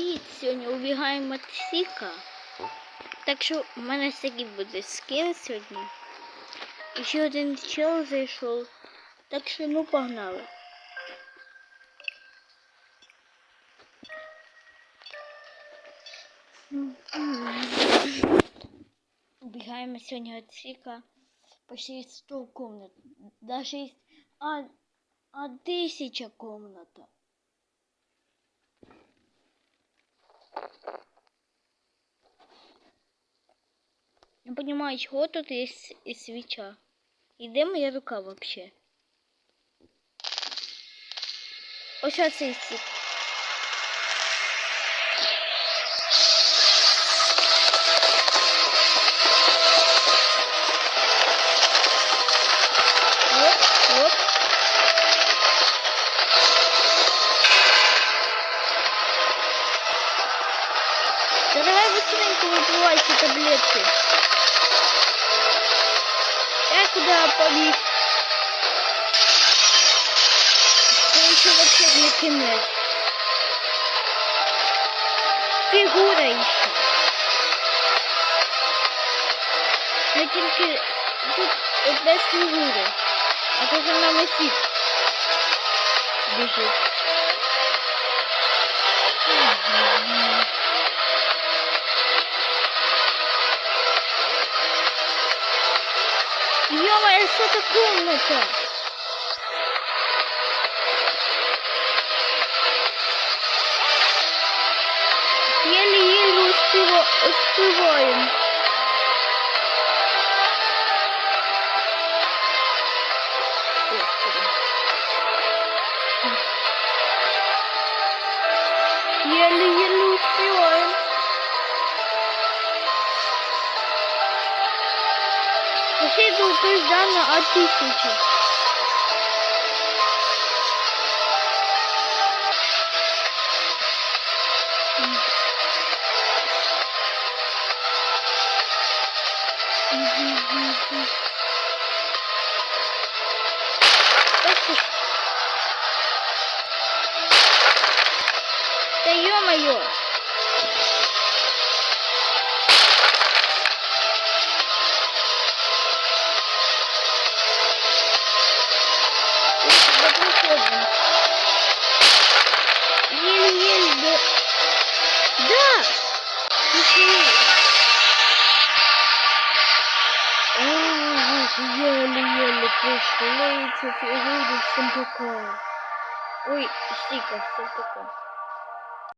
Привіт! Сьогодні убігаємо від Сіка. Так що в мене всякий буде скин сьогодні. І ще один чел зайшов. Так що ну погнали. Убегаем сегодня от Сика почти 100 комнат. Даже есть а, а тысяча комната. Не понимаю, чего тут есть и свеча. И где моя рука вообще? Ось оцей стік. давай быстренько выпивай эти таблетки. Я куда побег? Ты еще вообще не кинет. Фигура еще. Но тільки тут без фігури. А то за нами фіг біжить. Мгм. Ё-моё, что это комната? Еле-еле успева... успеваем. Еле-еле успеваем. Соседу Каздана от тысячи. М. Мгм, мгм. Ах ты ж. Да ё-моё! yellow, yellow fish related to avoiding simple call. Wait, sticker, simple call.